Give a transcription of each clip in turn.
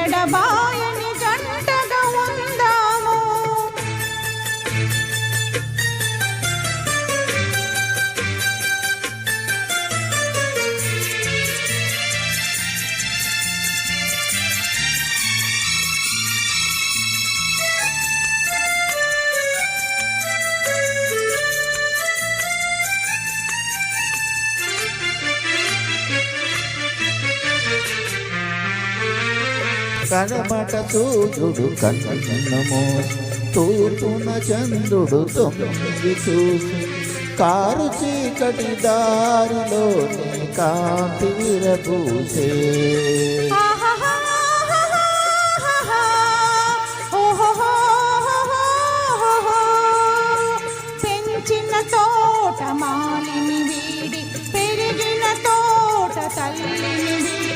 ఎడబాయని కనమట సూర్యుడు కన్నమో తూర్పున చంద్రుడు తొమ్మిది చూసి కారు చీకటి దారిలో కాంతి విరపూసే పెంచిన తోట మాలిని వీడి పెరిగిన తోట తల్లిని వీడి.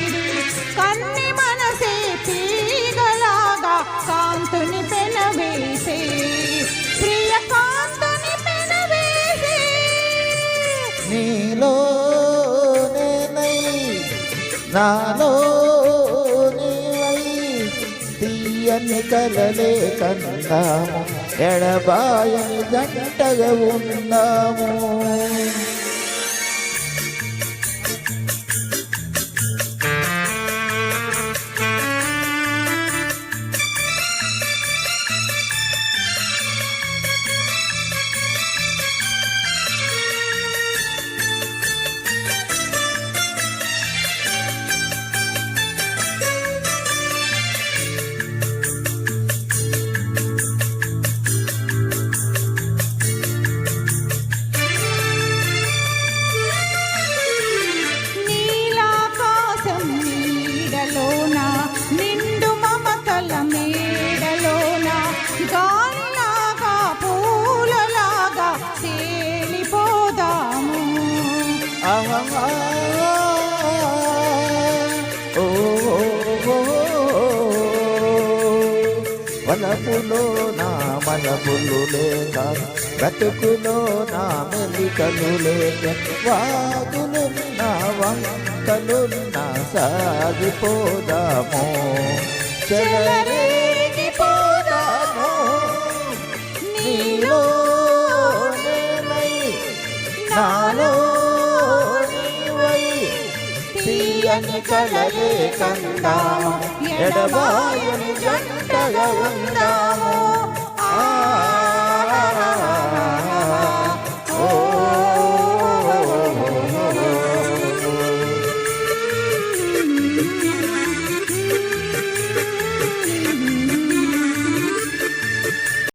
నీలో నేనై నాలో నీవై తీయని కలలే కన్నాము ఎడబాయని గంటగా ఉన్నాము. వలపులో నా మలపులు లేక బ్రతుకులో నా మెలికలు లేక వాగులు నా వంకలు నా సాగిపోదాము. చెలరేగిపోదాము తీయని కలలే కందాము ఎడబాయని జంటగా ఉందాము.